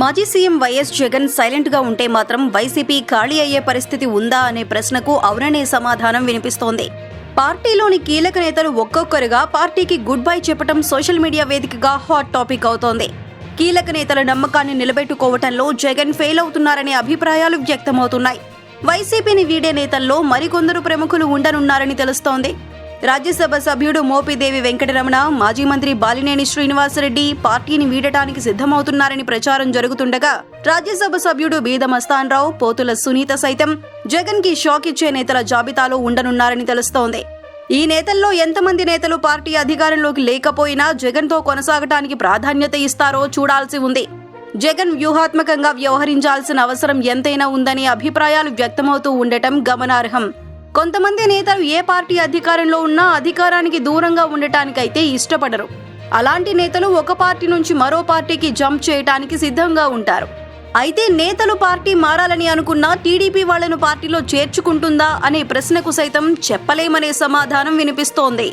మాజీ CM YS Jagan సైలెంట్గా ఉంటే మాత్రం వైసీపీ ఖాళీ అయ్యే పరిస్థితి ఉందా అనే ప్రశ్నకు అవుననే సమాధానం వినిపిస్తోంది. పార్టీలోని కీలక నేతలు ఒక్కొక్కరుగా పార్టీకి గుడ్ బై చెప్పడం సోషల్ మీడియా వేదికగా హాట్ టాపిక్ అవుతోంది. కీలక నేతల నమ్మకాన్ని నిలబెట్టుకోవటంలో జగన్ ఫెయిల్ అవుతున్నారనే అభిప్రాయాలు వ్యక్తమవుతున్నాయి. వైసీపీని వీడే నేతల్లో మరికొందరు ప్రముఖులు ఉండనున్నారని తెలుస్తోంది. రాజ్యసభ సభ్యుడు మోపిదేవి వెంకటరమణ మాజీ మంత్రి బాలినేని శ్రీనివాసరెడ్డి పార్టీని వీడటానికి సిద్ధమవుతున్నారని ప్రచారం జరుగుతుండగా రాజ్యసభ సభ్యుడు బీద మస్తాన్రావు పోతుల సునీత సైతం జగన్కి షాక్ ఇచ్చే నేతల జాబితాలో ఉండనున్నారని తెలుస్తోంది. ఈ నేతల్లో ఎంతమంది నేతలు పార్టీ అధికారంలోకి లేకపోయినా జగన్తో కొనసాగటానికి ప్రాధాన్యత ఇస్తారో చూడాల్సి ఉంది. జగన్ వ్యూహాత్మకంగా వ్యవహరించాల్సిన అవసరం ఎంతైనా ఉందనే అభిప్రాయాలు వ్యక్తమవుతూ ఉండటం గమనార్హం. కొంతమంది నేతలు ఏ పార్టీ అధికారంలో ఉన్నా అధికారానికి దూరంగా ఉండటానికైతే ఇష్టపడరు. అలాంటి నేతలు ఒక పార్టీ నుంచి మరో పార్టీకి జంప్ చేయటానికి సిద్ధంగా ఉంటారు. అయితే నేతలు పార్టీ మారాలని అనుకున్నా టీడీపీ వాళ్ళను పార్టీలో చేర్చుకుంటుందా అనే ప్రశ్నకు సైతం చెప్పలేమనే సమాధానం వినిపిస్తోంది.